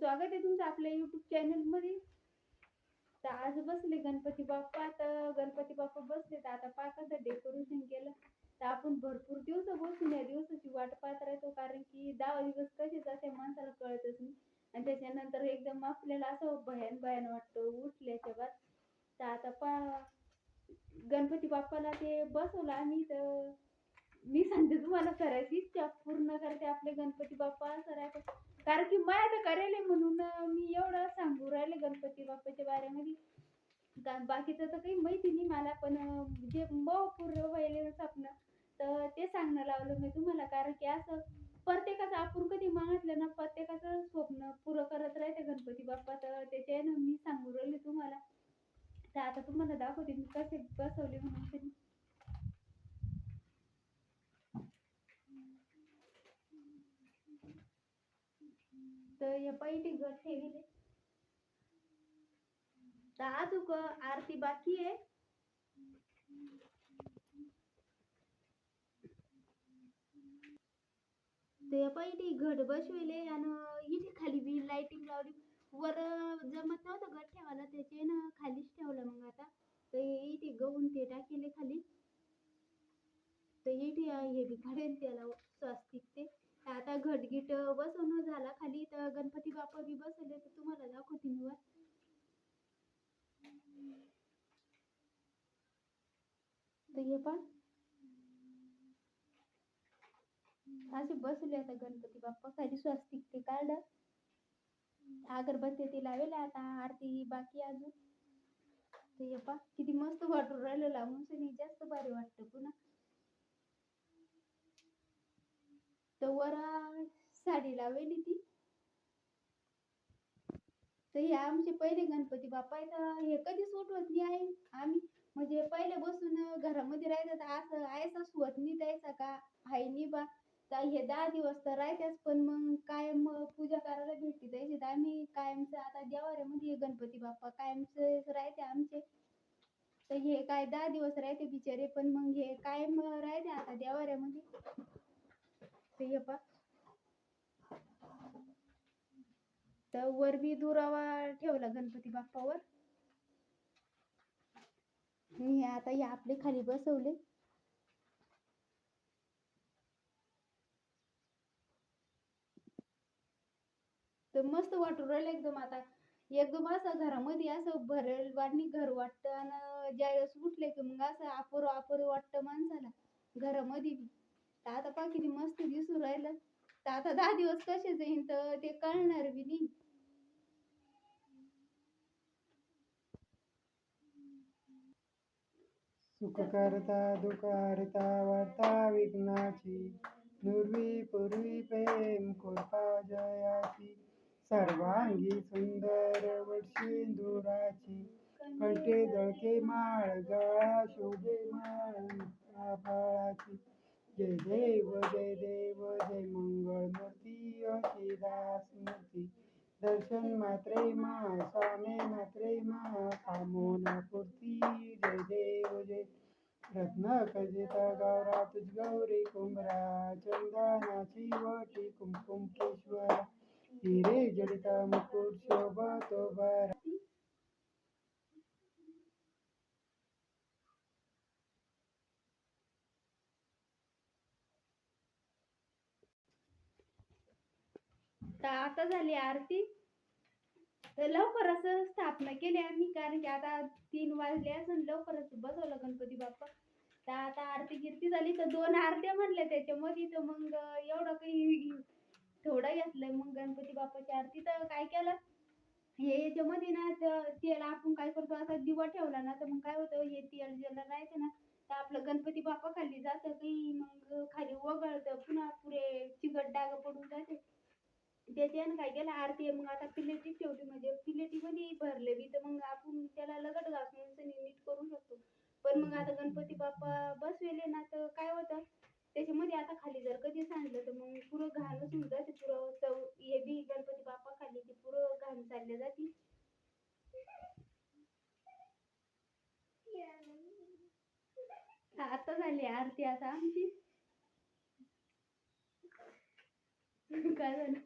स्वागत आहे तुमचं आपल्या युट्यूब चॅनलमध्ये. तर आज बसले गणपती बाप्पा तर गणपती बाप्पा बसले तर आता पाकाचं डेकोरेशन केलं. तर आपण भरपूर दिवस बसून या दिवसाची वाट पाहत राहतो कारण की दहा दिवस कसे जाते माणसाला कळतच नाही. आणि त्याच्यानंतर एकदम आपल्याला असं भयान भयान वाटतं उठल्याच्या बाद. तर आता पा गणपती बाप्पाला ते बसवलं आम्ही तर मी सांगते तुम्हाला करायची इच्छा पूर्ण करते आपले गणपती बाप्पा असं राहते कारण की माया तर करेल आहे म्हणून मी एवढं सांगू राहिले गणपती बाप्पाच्या बाऱ्यामध्ये कारण बाकीचं तर काही माहिती नाही मला पण जे मग पूर्ण व्हायले स्वप्न तर ते सांगणं लावलं मी तुम्हाला. कारण की असं प्रत्येकाचं आपण कधी मागितलं ना प्रत्येकाचं स्वप्न पुरं करत राहते गणपती बाप्पा. तर त्याच्यानं मी सांगू राहिले तुम्हाला. तर आता तुम्हाला दाखवते मी कसे बसवले म्हणून. तर हे पहिले घर ठेवले. तर अजूक आरती बाकी आहे. ते पहिले घट बसविले आणि इथे खाली बी लाइटिंग लावली. वर जमत नव्हतं घर ठेवायला त्याचे ना खालीच ठेवलं मग आता. तर इथे गहून ते टाकेले खाली. तर इथे हे बी काढेल त्याला स्वस्तिक ते. तर आता घटगीट बसवणं झाला खाली. तर गणपती बाप्पा बी बसवले तर तुम्हाला दाखवते मी वर. तर हे पण. असे बसले आता गणपती बाप्पा. खाली स्वस्तिक ते काढलं. अगरबत्ती ते लावेल आता. आरती बाकी अजून. ते हे पा किती मस्त वाटून राहिलं. लावून सनी जास्त भारी वाटतं पुन्हा तर वर साडी लावली ती. तर हे आमचे पहिले गणपती बाप्पा आहे तर हे कधीच उठवत नाही आहे आम्ही. म्हणजे पहिले बसून घरामध्ये राहायचं तर असं आयसा सुवत नाही द्यायचा का? हाय नाही बा. तर हे दहा दिवस तर राहतेच पण मग कायम पूजा करायला भेटते. द्यायची तर आम्ही कायमचं आता देवाऱ्यामध्ये गणपती बाप्पा कायमचे राहते आमचे. तर हे काय दहा दिवस राहते बिचारे पण मग हे कायम राहते आता देवाऱ्यामध्ये. ते पा तर वर बी दुरावा ठेवला गणपती बाप्पावर. आणि हे आता हे आपले खाली बसवले. तर मस्त वाटू राहिलं एकदम आता. एकदम असं घरामध्ये असं भरेल वाटणी घर वाटतं आणि ज्यावेळेस उठले की मग असं अपुर अपुर वाटतं माणसाला. घरामध्ये बी. तर आता पहा किती मस्त दिसून राहिलं. तर आता दहा दिवस कसे जाईन तर ते कळणार बी नाही. सुख करता दुख हरता वार्ता विघ्नाची. नुर्वी पूर्वी प्रेम कृपा जयाची. सर्वांगी सुंदर वटशिंदुराची कंठे जळके माळ गळा शोभे माळ फळाची जय देव जय देव जय मंगळ मूर्ती अशी दास मूर्ती. दर्शन मात्रे मा स्वामी मात्रे मा कामोना पूर्ती. जय देव जय. रत्न कजिता गौरा तुझ गौरी कुंभरा चंदनाची वटी कुमकुम केश्वरा हिरे जडिता मुकुट शोभा तो बरा तर आता झाली आरती. तर लवकरच स्थापना केली आम्ही कारण की आता तीन वाजले असून लवकरच बसवलं गणपती बाप्पा. तर आता आरती गिरती झाली तर दोन आरत्या म्हणल्या त्याच्यामध्ये. तर मग एवढं काही थोडं घेतलंय मग गणपती बाप्पाची आरती. तर काय केलं? हे याच्यामध्ये ना तेल आपण काय करतो असा दिवा ठेवला ना तर मग काय होतं हे तेल ज्याला राहायचं ना तर आपलं गणपती बाप्पा खाली जातं काही मग खाली वगळतं पुन्हा पुरे चिकट डाग पडून जाते. त्याच्यानं काय केलं आरती मग आता पिलेटी ठेवली म्हणजे प्लेटीमध्ये भरले बी तर मग आपण त्याला लगट घासून सनी नीट करू शकतो. पण मग आता गणपती बाप्पा बसवेले ना तर काय होतं त्याच्यामध्ये आता खाली जर कधी सांडलं तर मग पुरं घाणच होऊन जाते पुरं चव हे बी गणपती बाप्पा खाली की पुरं घाण चालल्या जाते. आता झाली आरती आता आमची. काय झालं?